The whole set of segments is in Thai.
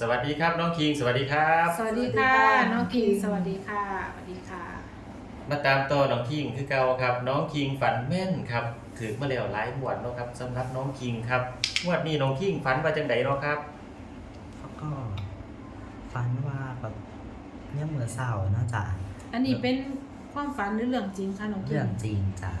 สวัสดีครับน้องคิง สวัสดีครับสวัสดีค่ะสวัสดีค่ะ น้องคิงสวัสดีค่ะสวัสดีค่ะมาตามต่อน้องคิงคือเก่าครับ น้องคิงฝันแม่นครับถือมาแล้วหลายหมวดเนาะครับสำหรับน้องคิงครับงวดนี้น้องคิงฝันว่าจังไดเนาะครับ เขาก็ฝันว่าแบบเนี่ยเหมือนเสาร์เนาะจ้ะอันนี้เป็นความฝันหรือเรื่องจริงคะน้องคิเรื่องจริงจ้ะ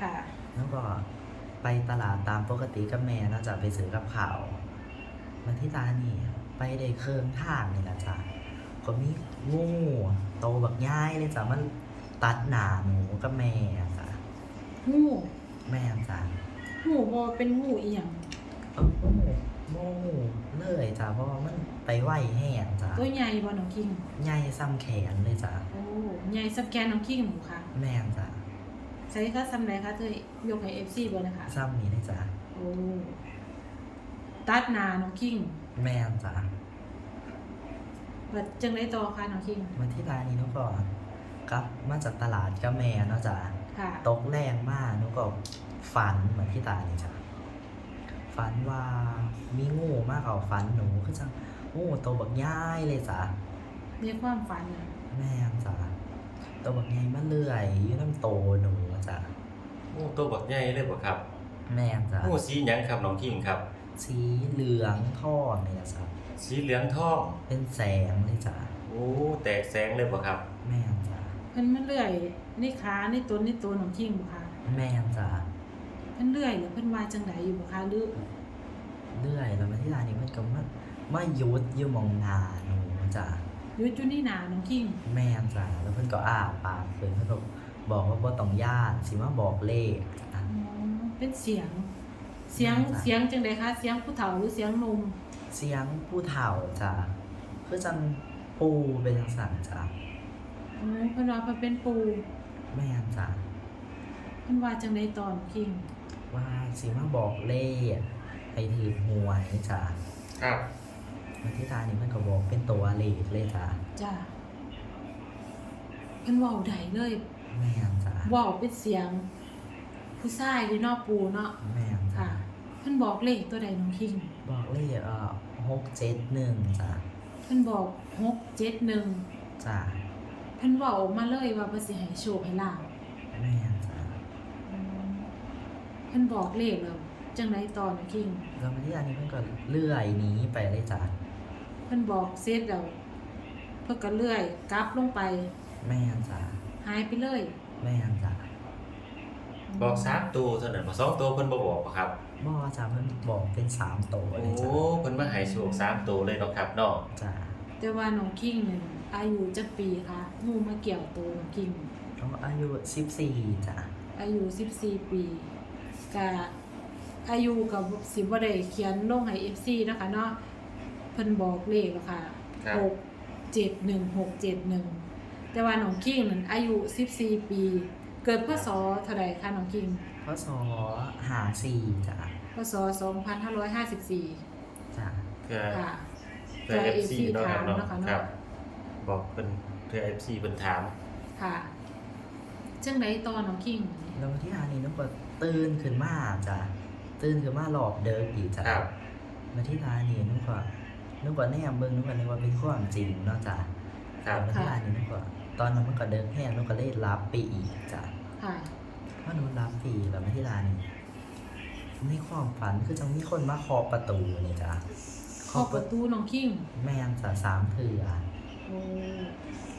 ค่ะ แล้วก็ไปตลาดตามปกติกับแม่เนาะจ้ะไปซื้อกับข้าวมาที่ร้านนี่ ไปได้เครื่องทางนี่แหละจ้ะก็มีงูโตแบบย่ายเลยจ้ะมันตัดหนาหนูกับแม่อะจ้ะงูแม่จ้ะงูบอเป็นงูอีหยังเออโอ้โหโม่เลยจ้ะเพราะว่ามันไปไหวแห้งจ้ะตัวใหญ่บ่น้องคิงใหญ่ซ้ำแขนเลยจ้ะโอ้ใหญ่สักแกนน้องคิงหมูค่ะแม่จ้ะใช้ค่ะซ้ำไหนคะเธอยกให้ FC บ่นะคะซ้ำนี้เลยจ้ะโอ้ตัดหนาน้องคิง แม่จ้ะว่าจังไดต่อคะน้องคิง มาที่ร้านนี้นุก็กลับมาจากตลาดกับแม่เนาะจ้ะค่ะตกแรงมากนุก็ฝันเหมือนที่ตานี่จ้ะฝันว่ามีงูมากกว่าฝันหนูคือจังงูตัวบักย่ายเลยจ้ะในความฝันน่ะแม่จ้ะตัวบักย่ายมาเลื่อยอยู่น้ำโตหนูจ้ะโอ้ตัวบักใหญ่เลยบ่ครับ แม่จ้ะ โอ้สีหยังครับน้องคิงครับ สีเหลืองทองเนี่ยจ้ะสีเหลืองทองเป็นแสงเลยจ้ะโอ้แตกแสงเลยบ่ครับ แม่จ้ะเพิ่นมันเลื่อยในขาในต้นในตัวน้องคิงบ่คะแม่จ้ะเพิ่นเลื่อยหรือเพิ่นว่าจังไดอยู่บ่คะหรือเลื่อยแล้วมาที่ร้านนี้มันก็มามายุดอยู่หมองหนาหนูจ้ะหรือจุนี่หนาน้องคิงแม่นจ้ะแล้วเพิ่นก็อ้าปากเพิ่นเพิ่นก็บอกว่าบ่ต้องย่านสิมาบอกเลขจ้ะ อ๋อเป็นเสียง เสียงจ้ะ เสียงจังไดคะเสียงผู้เฒ่าหรือเสียงหนุ่มเสียงผู้เฒ่าจ้ะคือจังปูเป็นจังซั่นจ้ะอ๋อเพิ่นว่าเพิ่นเป็นปู่แม่นจ้ะเพิ่นว่าจังไดตอนคิงว่าสิมาบอกเลขให้ถือหวยจ้ะครับมาที่ร้านนี้เพิ่นก็บอกเป็นตัวเลขเลยจ้ะจ้ะเพิ่นเว้าใดเลยแม่นจ้ะเว้าเป็นเสียง ผู้ชายอยู่เนอกปู่เนาะแม่นจ้ะค่ะเพิ่นบอกเลขตัวใดน้องคิงบอกเลขเอ่อ671จ้ะเพิ่นบอกหกเจ็ดหนึ่งจ้ะเพิ่นเว้ามาเลยว่าเพิ่นสิให้โชคให้ลาภแม่นจ้ะเพิ่นบอกเลขแล้วจังไดตอนน้องคิง แล้วมาที่ร้านนี้เพิ่นก็เลื่อยหนีไปเลยจ้ะเพิ่นบอกเสร็จแล้วเพิ่นก็เลื่อยกลับลงไปแม่นจ้ะหายไปเลย แม่นจ้ะ บอกสามตัวเท่านั้นบ่สองตัวเพิ่นบ่บอกบ่ครับบ่จ้ะเพิ่นบอกเป็นสามตัวโอ้เลยจ้ะเพิ่นมาให้โชคสามตัวเลยเนาะครับเนาะจ้ะแต่ว่าน้องคิงเนี่ยอายุจักปีคะงูมาเกี่ยวตัวน้องคิง เขาอายุ14จ้ะอายุ 14 ปีกะอายุกับสิบ่ได้เขียนลงให้ FC นะคะเนาะเพิ่นบอกเลขแล้วค่ะครับหกเจ็ดหนึ่งหกเจ็ดหนึ่งแต่ว่าน้องคิงนั้นอายุ 14 ปี เกิดพศเท่าใดคะน้องคิงพศ54จ้ะพศ2554จ้ะเพื่อค่ะเพื่อ FC เนาะครับเนาะถามนะคะเนาะครับ บอกเพิ่นเพื่อ FC เพิ่นถาม ค่ะจังไดตอนน้องคิงแล้ววันที่ร้านนี้นุกก็ตื่นขึ้นมาจ้ะตื่นขึ้นมาหลอบเดิมอีกจ้ะครับ มาที่ร้านนี้นุกก็นุกก็แนมเบิ่งนุกก็นึกว่าเป็นความจริงเนาะจ้ะครับ แต่มาที่ร้านนี้นุกก็ตอนนั้นมันก็เดินแห้งนุกก็เลยรับไปอีกจ้ะ ค่ะเพราะนุกรับไปอีกแล้วมาที่ร้านนี้ในความฝันคือจังมีคนมาเคาะประตูนี่จ้ะขอบประตูน้องคิงแม่นจ้ะสามเถื่อโอ้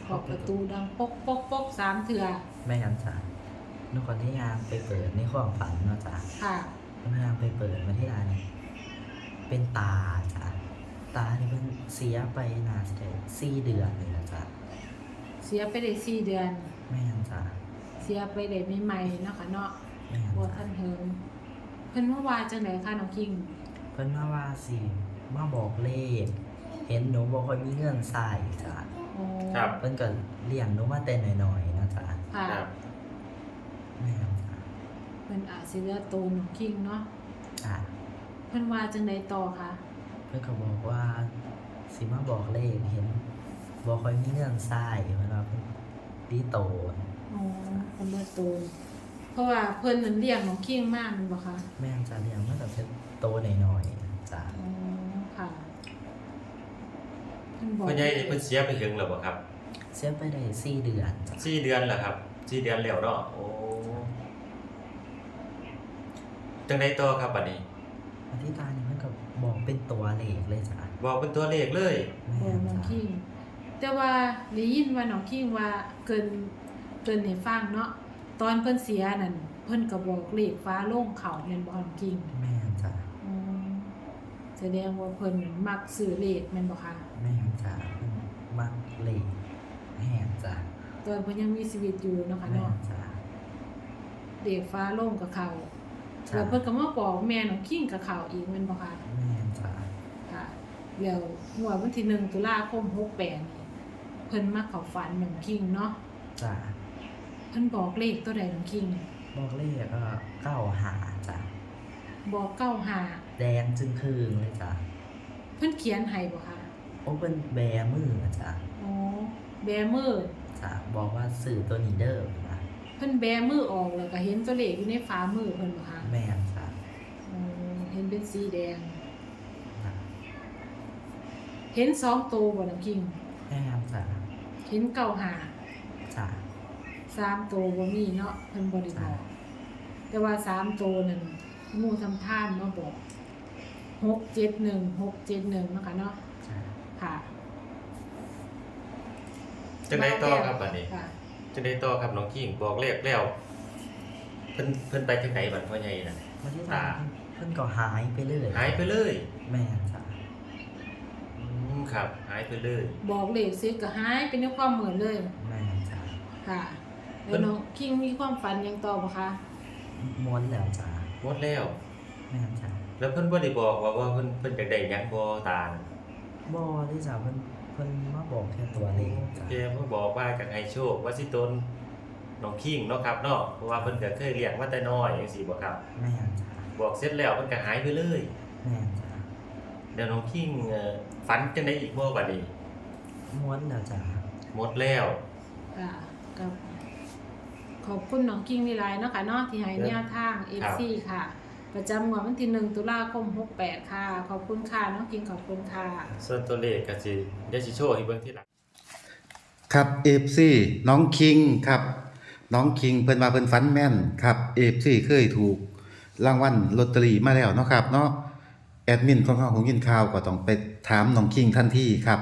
ขอบประตูดังปกปกปกสามเถื่อแม่นจ้ะนุกก็ได้ยามไปเปิดในความฝันเนาะจ้ะค่ะพยายามไปเปิดมาที่ร้านนี้เป็นตาจ้ะตาที่มันเสียไปนานจะสี่เดือนเลยนะจ๊ะเสียไปได้สี่เดือน แม่นจ้ะเสียไปได้ไม่ใหม่ๆเนาะค่ะเนาะแม่นบ่จ้ะทันเฮิงเพิ่นว่าว่าจังไดคะน้องคิง เพิ่นมาว่าสิมาบอกเลข เห็นหนูบอกว่ามีเงินใส่จ้ะโอ้ครับ เพิ่นก็เลี้ยงหนูมาแต่น้อยๆนะจ๊ะค่ะครับแม่นจ้ะเพิ่นอาจสิเหลือโตน้องคิงเนาะจ้ะเพิ่นว่าจังไดต่อคะเพิ่นก็บอกว่าสิมาบอกเลขเห็นบอกค่อยมีเงินใส่เพิ่นว่าเพิ่นดีโต โอ้เพิ่นเหลือโตเพราะว่าเพิ่นนั้นเลี้ยงน้องคิงมากแม่นบ่คะแม่นจ้ะเลี้ยงมาตั้งแต่โตหน่อยๆจ้ะอ๋อค่ะเพิ่นบอกพ่อใหญ่นี่เพิ่นเสียไปถึงแล้วบ่ครับเสียไปได้สี่เดือนจ้ะสี่เดือนแล้วครับสี่เดือนแล้วเนาะโอ้จังไดต่อครับบัดนี้อธิตานี่มันก็บอกเป็นตัวเลขเลยจ้ะบอกเป็นตัวเลขเลย แม่บอกนน้องจ้ะคิงแต่ว่าได้ยินว่าน้องคิงว่าเกิน เกินให้ฟังเนาะตอนเพิ่นเสียนั่นเพิ่นก็บอกเลขฟ้าโล่งเขาแม่นบ่น้องคิงแม่นจ้ะอืมแสดงว่าเพิ่นมักซื้อเลขแม่นบ่คะแม่นจ้ะมันมักเลขแห่นจ้ะตอนเพิ่นยังมีชีวิตอยู่เนาะค่ะแม่เนาะนจ้ะเลขฟ้าโล่งกับเขาจ้ะแล้วเพิ่นก็มาบอกแม่น้องคิงกับเขาอีกแม่นบ่คะแม่นจ้ะค่ะเดี๋ยวงวดวันที่หนึ่งตุลาคม68นี่เพิ่นมาเข้าฝันน้องคิงเนาะ จ้ะ เพิ่นบอกเลขตัวใดน้องคิง บอกเลขก็เก้าหาจ้ะบอกเก้าหาแดงจึงคืงเลยจ้ะเพิ่นเขียนให้บ่คะโอ้เป็นแบมือจ้ะอ๋อแบมือจ้ะบอกว่าสื่อตัวนี้เด้อจ้ะเพิ่นแบมือออกแล้วก็เห็นตัวเลขอยู่ในฝ่ามือเพิ่นบ่คะแม่นจ้ะอ๋อเห็นเป็นสีแดงจ้ะเห็นสองตัวบ่น้ำคิงแม่นจ้ะเห็นเก้าหาจ้ะ สามตัวบ่มีเนาะเพิ่นบ่ได้บอกแต่ว่าสามตัวนั่นหมู่ทำท่านมาบอกหกเจ็ดหนึ่งหกเจ็ดหนึ่งเนาะคะเนาะจ้ะค่ะจังไดต่อครับบัดนี้ค่ะจังไดต่อครับน้องคิงบอกเลขแล้วเพิ่นเพิ่นไปจังไดบัดพ่อใหญ่น่ะวันที่อ่าตามเพิ่นก็หายไปเลยหายไปเลยแม่นจ้ะอืมครับ หายไปเลยบอกเลขซิก็หายเป็นในความเหมือนเลยแม่นจ้ะค่ะ แล้วน้องคิงมีความฝันหยังต่อบ่คะม้วนแล้วจ้ะหมดแล้ว แม่นจ้ะแล้วเพิ่นบ่ได้บอกว่าว่าเพิ่นเพิ่นอยากได้หยังบ่ตาลบ่ได้จ้ะเพิ่นเพิ่นมาบอกแค่ตัวเลขจ้ะแกเพิ่นบอกว่าจากให้โชคว่าสิตนน้องคิงเนาะครับเนาะเพราะว่าเพิ่นก็เคยเลี้ยงมาแต่น้อยจังซี่บ่ครับ แม่นจ้ะบอกเสร็จแล้วเพิ่นก็หายไปเลยแม่นจ้ะเดี๋ยวน้องคิงเอ่อฝันจังไดอีกบ่บัดนี้ม้วนแล้วจ้ะหมดแล้ว ค่ะกับ ขอบคุณน้องคิงหลายๆเนาะค่ะเนาะที่ให้แนวทาง FC ค่ะ ประจำงวดวันที่1ตุลาคม68 ค่ะ ขอบคุณค่ะน้องคิงขอบคุณค่ะ ส่วนตัวเลขก็สิเดี๋ยวสิโชว์ให้เบิ่งทีหลัง ครับเอฟซีน้องคิงครับน้องคิงเพิ่นมาเพิ่นฟันแม่นครับเอฟซีเคยถูกรางวัลลอตเตอรี่มาแล้วเนาะครับเนาะแอดมินของเขาของยินข่าวก็ต้องไปถามน้องคิงทันทีครับ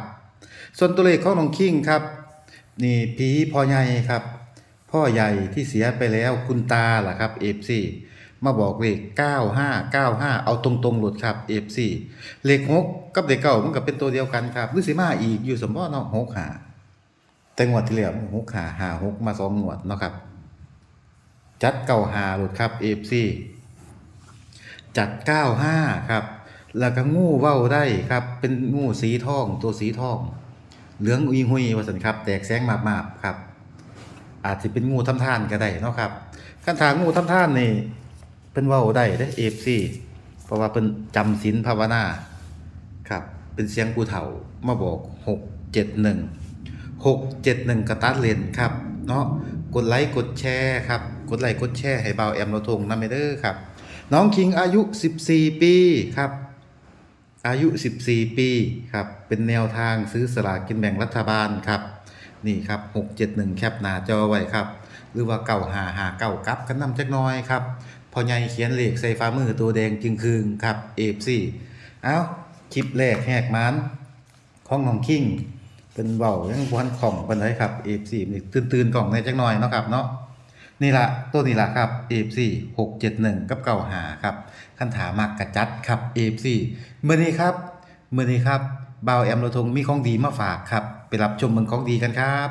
ส่วนตัวเลขของน้องคิงครับ นี่ผีพ่อใหญ่ครับ พ่อใหญ่ที่เสียไปแล้วคุณตาล่ะครับเอฟซีมาบอกเลข 9595 เอาตรงๆหลุดครับ FC เลข6กับเลขเก้ามันก็เป็นตัวเดียวกันครับหรือสิมาอีกอยู่สมบ่เนาะ6หาแต่งวดที่แล้วหกหาหาหกมาสองงวดเนาะครับ จัดเก้าหาหลุดครับเอฟซีจัดเก้าห้าครับ แล้วก็งูเว้าได้ครับ เป็นงูสีทองตัวสีทอง เหลืองอุยหุยว่าสันครับ แตกแสงมาบๆครับ อาจจะเป็นงูทำท่านก็ได้เนาะครับคันถางงูทำท่านนี่เป็นว้าได้เด้เอฟซีเพราะว่าเป็นจำศีลภาวนาครับ เป็นเสียงผู้เฒ่ามาบอกหกเจ็ดหนึ่งหกเจ็ดหนึ่งกระตัดเลนครับเนาะกดไลค์กดแชร์ครับ กดไลค์กดแชร์ให้เบาแอมเราทงนะเมเดอร์ครับ น้องคิงอายุ 14 ปีครับ อายุ 14 ปีครับ เป็นแนวทางซื้อสลากกินแบ่งรัฐบาลครับ นี่ครับ 671 แคปหน้าจอไว้ครับ หรือว่าเก่าหาหาเก่ากับกันนำจักน้อยครับพอใหญ่เขียนเลขใส่ฟ้ามือตัวแดงจึงคืงครับเอฟซีเอาคลิปแรกแหกมันของน้องคิงเป็นเบายังบวนของเป็นไรครับ F4 นี่ตื่นตื่นๆกล่องในจักน่อยเนาะครับเนาะนี่ละตัวนี้ละครับ F4 671กับเก่าหาครับคันถามักกระจัดครับ F4 เมื่อนี้ครับเมื่อนี้ครับเบาแอมโรทงมีของดีมาฝากครับ ไปรับชมเมืองของดีกันครับ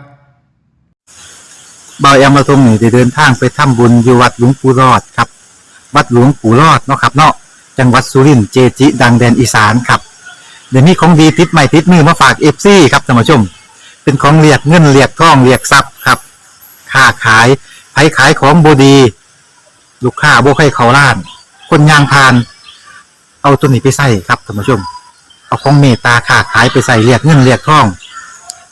เบาแอมมาทรงนี่ได้เดินทางไปทำบุญอยู่วัดหลวงปู่รอดครับ วัดหลวงปู่รอดเนาะครับเนาะจังหวัดสุรินทร์เจจิดังแดนอีสานครับเดี๋ยวนี้ของดีติดใหม่ติดมือมาฝากเอฟซีครับท่านผู้ชม เป็นของเรียกเงินเรียกทองเรียกทรัพย์ครับค้าขายไผขายของบดี ลูกค้าบ่ให้เขาล้าน คนยางพาน เอาตัวนี้ไปใส่ครับท่านผู้ชม เอาของเมตตาค้าขายไปใส่เรียกเงินเรียกทอง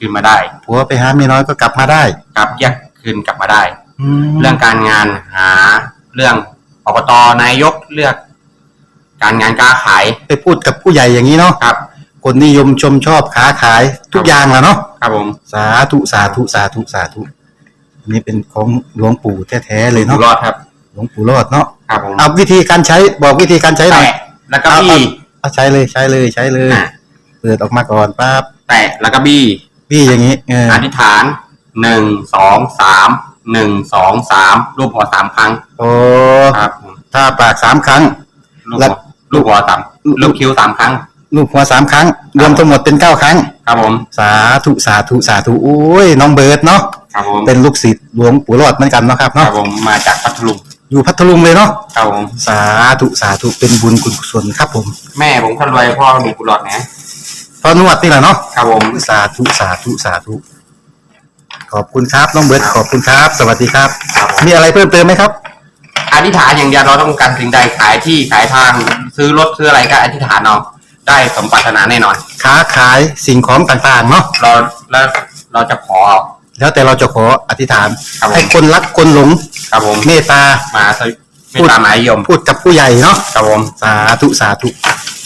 คืนมาได้ ผัวไปหาเมียน้อยก็กลับมาได้กลับแยกคืนกลับมาได้แล้เรื่วองการงานหาเรื่องอบตนายกเลือก การงานการขายไปพูดกับผู้ใหญ่อย่างนี้เนาะครับ คนนิยมชมชอบค้าขายทุกอย่างแหละเนาะครับผมสาธุสาธุสาธุสาธุอันนี้เป็นของหลวงปู่แท้ๆเลยอยู่เนาะรอดครับ หลวงปู่รอดเนาะครับผมเอาวิธีการใช้บอกวิธีการใช้หน่อย แตะแล้วก็บี้ เอาใช้เลยใช้เลยใช้เลย อะ เปิดออกมาก่อนปั๊บแตะแล้วก็บี้ พี่อย่างนี้เอออธิษฐานหนึ่งสองสามหนึ่งสองสามรูปหัวสามครั้งโอ้ครับผมถ้าปากสามครั้ง ลูกแล้หัววลูกหัวสามลูกคิ้วสามครั้ง ลูกหัวสามครั้ง รวมทั้งหมดเป็นเก้าครั้ง ครับผม สาธุสาธุสาธุโอ้ยน้องเบิร์ดเนาะครับผมเป็นลูกศิษย์หลวงปู่รอดเหมือนกันเนาะครับครัเนาะบผมมาจากพัทลุงอยู่พัทลุงเลยเนาะครับผมสาธุสาธุเป็นบุญคุณกุศลครับผม แม่ผมคนรวยพ่อมีกุหลาบนะ พอนวดนี่แหละเนาะครับผม สาธุสาธุสาธุขอบคุณครับน้องเบิร์ดขอบคุณครับ สวัสดีครับ ครับผม มีอะไรเพิ่มเติมไหมครับ อธิษฐานอย่างเดียวเราต้องการสิ่งใดขายที่ขายทาง ซื้อรถซื้ออะไรก็อธิษฐานเอาได้สมปรารถนาแน่นอน ค้าขายสิ่งของต่างๆเนาะเราแล้วเราจะขอ แล้วแต่เราจะขออธิษฐาน ครับผม ให้คนรักคนหลงครับผมเมตตามาสวิไม่ตามหมายยมพูดกับผู้ใหญ่เนาะครับผม สาธุสาธุ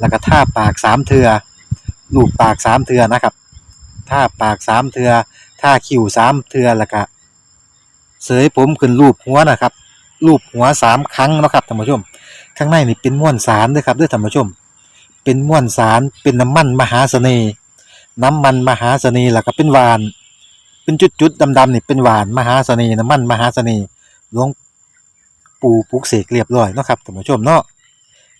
แล้วก็ท่าปากสามเทือลูบปากสามเทือนะครับท่าปากสามเทือท่าคิ้วสามเทือแล้วก็เสยผมขึ้นรูปหัวนะครับรูปหัวสามครั้งนะครับท่านผู้ชม ข้างในนี่เป็นม้วนสารด้วยครับด้วยท่านผู้ชม เป็นม้วนสารเป็นน้ำมันมหาเสน่ห์น้ำมันมหาเสน่ห์แล้วก็เป็นหวาน เป็นจุดๆดำๆนี่เป็นหวานมหาเสน่ห์น้ำมันมหาเสน่ห์หลวงปู่ปุกเสกเรียบร้อยนะครับท่านผู้ชมเนาะ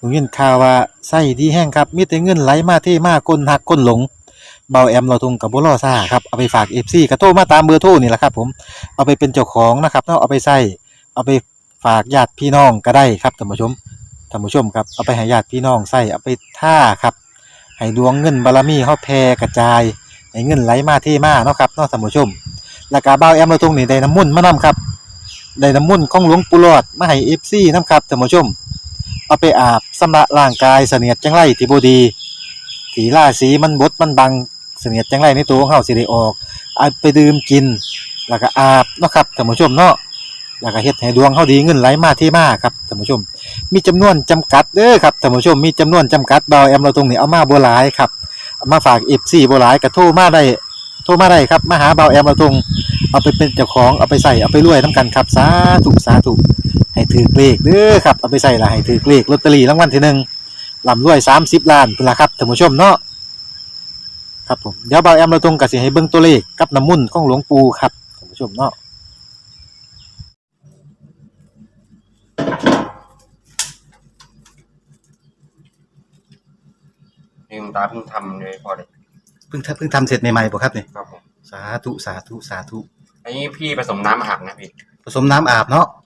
ผมยินข่าวว่าไส้ดีแห้งครับ มีแต่เงินไหลมาเทมาคนหักคนหลงเบาแอมเราทุงกับบุรอซ่าครับเอาไปฝากเอฟซีกระโทรมาตามเบอร์โทรนี่แหละครับ ผมเอาไปเป็นเจ้าของนะครับเนาะเอาไปใส่เอาไปฝากญาติพี่น้องก็ได้ครับท่านผู้ชมท่านผู้ชมครับเอาไปให้ญาติพี่น้องใส่เอาไปท่าครับให้ดวงเงินบารมีเฮาแผ่กระจายให้เงินไหลมาเทมาเนาะครับเนาะท่านผู้ชมแล้วก็เบาแอมเราทุงนี่ได้น้ำมุ่นมานํครับได้น้ำมุ่นของหลวงปู่หลอดมาให้เอฟซีนํครับท่านผู้ชม เอาไปอาบสำระร่างกายเสนียดจังไรที่บดีถีล่าสีมันบดมันบังเสนียดจังไรในตัวของเฮาสิได้ออกเอาไปดื่มกิน แล้วก็อาบเนาะครับท่านผู้ชมเนาะแล้วก็เฮ็ดให้ดวงเฮาดีเงินไหลมาที่มาครับท่านผู้ชม มีจำนวนจำกัดเด้อครับท่านผู้ชมมีจำนวนจำกัดเบาแอมเราตรงนี้เอามาบ่หลายครับเอามาฝาก FC บ่หลายก็โทรมาได้โทรมาได้ครับมาหาเบาแอมเราตรงเอาไปเป็นเจ้าของเอาไปใส่เอาไปรวยน้ำกันครับสาธุสาธุ ให้ถือเลขเด้อครับเอาไปใส่ละให้ถือเลขลอตเตอรี่รางวัลที่หนึ่งลำรวยสามสิบล้านเป็นละครับท่านผู้ชมเนาะครับผมเดี๋ยวเบาแอมเราตรงกับสิให้เบิ่งตัวเลขกับน้ำมุ่นต์ของหลวงปู่ครับท่านผู้ชมเนาะนี่คุณตาเพิ่งทำเลยพอเลยเพิ่งทำเพิ่งทำเสร็จใหม่ๆบ่ครับเนี่ยครับผมสาธุสาธุสาธุอันนี้พี่ผสมน้ำอาบนะพี่ผสมน้ำอาบเนาะครับ